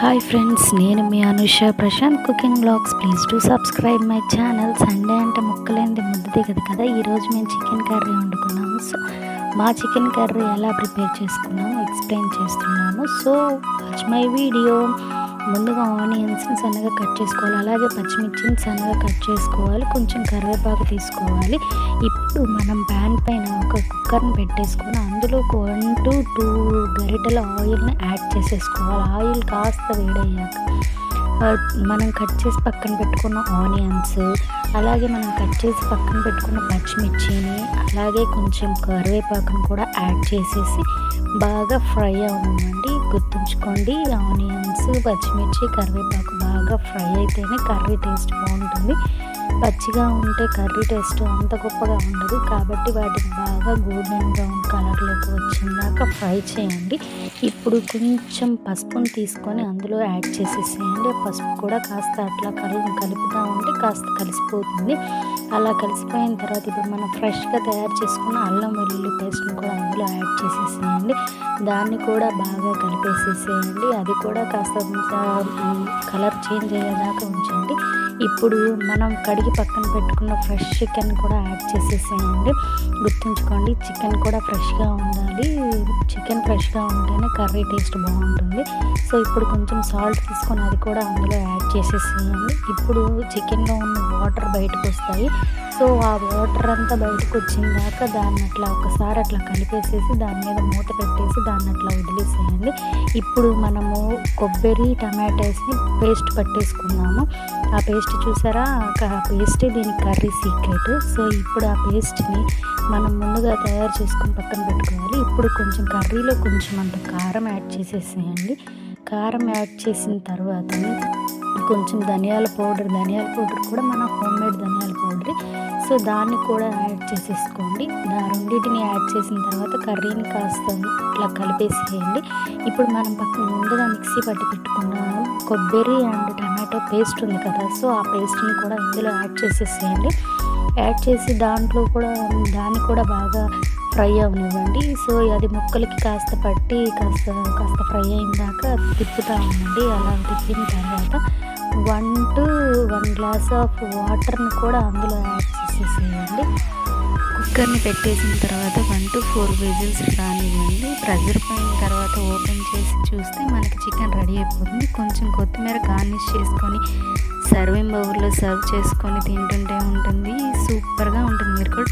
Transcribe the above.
Hi friends నేను మీ Anusha Prashanth cooking blogs. Please to subscribe my channel Sunday అంటే ముక్కలేంది ముద్ద దిగదు కదా. ఈరోజు మేము చికెన్ కర్రీ వండుకున్నాము. సో మా చికెన్ కర్రీ ఎలా ప్రిపేర్ చేసుకున్నాము ఎక్స్ప్లెయిన్ చేస్తున్నాము. సో వాచ్ మై వీడియో ముందుగా ఆనియన్స్ని సన్నగా కట్ చేసుకోవాలి. అలాగే పచ్చిమిర్చిని సన్నగా కట్ చేసుకోవాలి. కొంచెం కరివేపాకు తీసుకోవాలి. ఇప్పుడు మనం ప్యాన్ పైన ఒక కుక్కర్ని పెట్టేసుకొని అందులో ఒక వన్ టు టూ గరిటెల ఆయిల్ని యాడ్ చేసేసుకోవాలి. ఆయిల్ కాస్త వేడయ్యాక మనం కట్ చేసి పక్కన పెట్టుకున్న ఆనియన్స్ అలాగే మనం కట్ చేసి పక్కన పెట్టుకున్న పచ్చిమిర్చిని అలాగే కొంచెం కరివేపాకును కూడా యాడ్ చేసేసి బాగా ఫ్రై అవ్వమండి గుర్తుంచుకోండి. ఆనియన్స్ పచ్చిమిర్చి కరివేపాకు బాగా ఫ్రై అయితేనే కర్రీ టేస్ట్ బాగుంటుంది. పచ్చిగా ఉంటే కర్రీ టేస్ట్ అంత గొప్పగా ఉండదు. కాబట్టి వాటిని బాగా గోల్డెన్ బ్రౌన్ కలర్లోకి వచ్చిందాక ఫ్రై చేయండి. ఇప్పుడు కొంచెం పసుపుని తీసుకొని అందులో యాడ్ చేసేసేయండి. పసుపు కూడా కాస్త అట్లా కలు కలుపుతూ ఉంటే కాస్త కలిసిపోతుంది. అలా కలిసిపోయిన తర్వాత ఇప్పుడు మనం ఫ్రెష్గా తయారు చేసుకున్న అల్లం వెల్లుల్లి పేస్ట్ని కూడా యాడ్ చేసేసేయండి దాన్ని కూడా బాగా కలిపేసేసేయండి. అది కూడా కాస్త కలర్ చేంజ్ అయ్యేదాకా ఉంచండి. ఇప్పుడు మనం కడిగి పక్కన పెట్టుకున్న ఫ్రెష్ చికెన్ కూడా యాడ్ చేసేసేయండి. గుర్తుంచుకోండి చికెన్ కూడా ఫ్రెష్గా ఉండాలి. చికెన్ ఫ్రెష్గా ఉంటేనే కర్రీ టేస్ట్ బాగుంటుంది. సో ఇప్పుడు కొంచెం సాల్ట్ తీసుకొని అది కూడా అందులో యాడ్ చేసేసేయండి. ఇప్పుడు చికెన్లో ఉన్న వాటర్ బయటకు వస్తాయి సో ఆ వాటర్ అంతా బయటకు వచ్చిన దాకా దాన్ని అట్లా ఒకసారి అట్లా కలిపేసేసి దాని మీద మూత పెట్టేసి దాన్ని అట్లా వదిలేసేయండి. ఇప్పుడు మనము కొబ్బరి టమాటోస్ని పేస్ట్ పట్టేసుకున్నాము. ఆ పేస్ట్ చూసారా? ఆ పేస్ట్ దీని కర్రీ సీక్రెట్ సో ఇప్పుడు ఆ పేస్ట్ని మనం ముందుగా తయారు చేసుకుని పక్కన పెట్టుకోవాలి. ఇప్పుడు కొంచెం కర్రీలో కొంచెం అంత కారం యాడ్ చేసేసేయండి. కారం యాడ్ చేసిన తర్వాత కొంచెం ధనియాల పౌడర్ ధనియాల పౌడర్ కూడా మన హోమ్ మేడ్ ధనియాల పౌడర్. సో దాన్ని కూడా యాడ్ చేసేసుకోండి. దా రెండింటిని యాడ్ చేసిన తర్వాత కర్రీని కాస్త ఇట్లా కలిపేసేయండి ఇప్పుడు మనం పక్కన ముందుగా మిక్సీ పట్టి పెట్టుకున్న కొబ్బరి అండ్ టమాటో పేస్ట్ ఉంది కదా సో ఆ పేస్ట్ని కూడా ఇందులో యాడ్ చేసేసేయండి. యాడ్ చేసి దాంట్లో కూడా దాన్ని కూడా బాగా ఫ్రై అవనివ్వండి సో అది ముక్కలకి కాస్త పట్టి కాస్త కాస్త ఫ్రై అయిన దాకా తిప్పుతా ఉండండి. అలా తిప్పిన తర్వాత one two one glass of వాటర్ని కూడా అందులో యాడ్ చేసేసేయండి. కుక్కర్ని పెట్టేసిన తర్వాత వన్ టు ఫోర్ విజిల్స్ రానివ్వండి. ప్రెజర్ పోయిన తర్వాత ఓపెన్ చేసి చూస్తే మనకి చికెన్ రెడీ అయిపోతుంది. కొంచెం కొత్తిమీర గార్నిష్ చేసుకొని సర్వింగ్ బౌల్లో సర్వ్ చేసుకొని తింటుంటే ఉంటుంది. సూపర్గా ఉంటుంది. మీరు కూడా